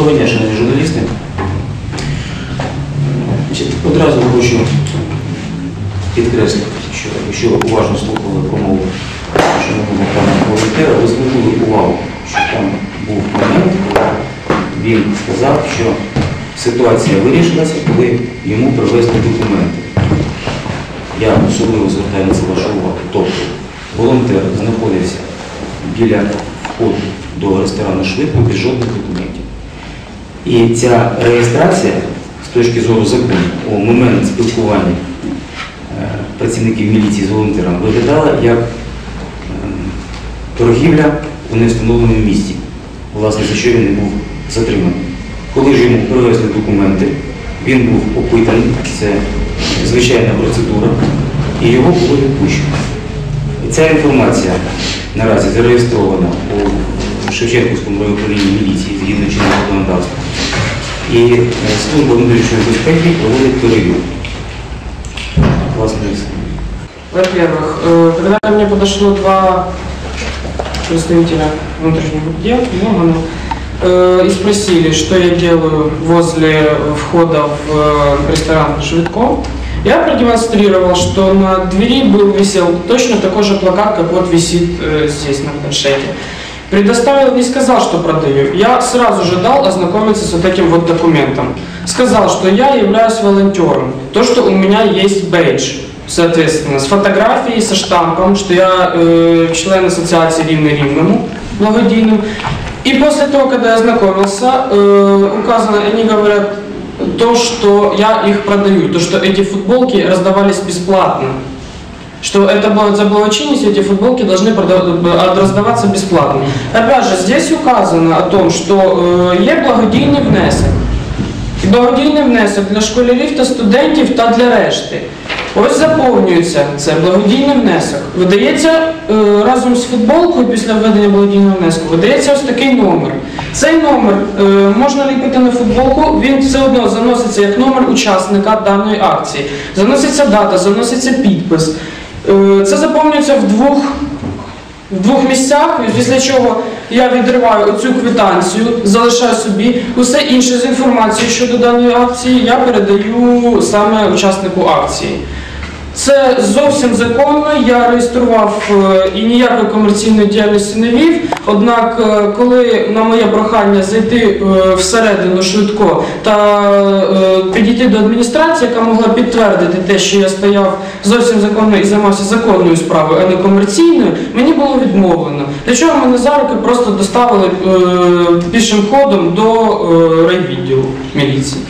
Доброго дня, шановні журналісти. Одразу хочу підкреслити, що якщо ви уважно слухали промову шановного пана волонтера, ви звернули увагу, що там був момент, коли він сказав, що ситуація вирішилася, коли йому привезли документи. Я особливо звертаю на це вашу увагу. Тобто волонтер знаходився біля входу до ресторану швидко без жодних документів. І ця реєстрація з точки зору закону у момент спілкування е, працівників міліції з волонтером виглядала як е, торгівля у невстановленому місці, власне, за що він не був затриманий. Коли ж йому привезли документи, він був опитаний, це звичайна процедура, і його було відпущено. Ця інформація наразі зареєстрована у Шевченківському райуправлінні міліції згідно чинного законодавства. І е, служба внутрішньої безпеки проводить перевірку. Власне, і все. Во-первых, э, когда ко мне подошло два представителя внутренних дел, ну, э, и спросили, что я делаю возле входа в э, ресторан «Швидко», я продемонстрировал, что на двери был висел точно такой же плакат, как вот висит э, здесь на планшете. Предоставил, не сказал, что продаю. Я сразу же дал ознакомиться с вот этим вот документом. Сказал, что я являюсь волонтером. То, что у меня есть бейдж, соответственно, с фотографией, со штампом, что я э, член ассоциации Рівне Рівному, благодійным. И после того, когда я ознакомился, э, указано, они говорят то, что я их продаю, то, что эти футболки раздавались бесплатно что это было за благочинность, эти футболки должны прода- раздаваться бесплатно. Опять же, здесь указано о том, що е, є благодійний внесок. І Благодійний внесок для школярів та студентів та для решти. Ось заповнюється це благодійний внесок. Видається е, разом з футболкою після введення благодійного внеску, видається ось такий номер. Цей номер е, можна ліпити на футболку, він все одно заноситься як номер учасника даної акції. Заноситься дата, заноситься підпис. Е, Це заповнюється в двох, в двох місцях, після чого я відриваю оцю квитанцію, залишаю собі. Усе інше з інформацією щодо даної акції я передаю саме учаснику акції. Це зовсім законно, я реєстрував е, і ніякої комерційної діяльності не вів. Однак, е, коли на моє прохання зайти е, всередину швидко та підійти до адміністрації, яка могла підтвердити те, що я стояв зовсім законно і займався законною справою, а не комерційною, мені було відмовлено. Для чого мене за руки просто доставили пішим ходом до райвідділу міліції.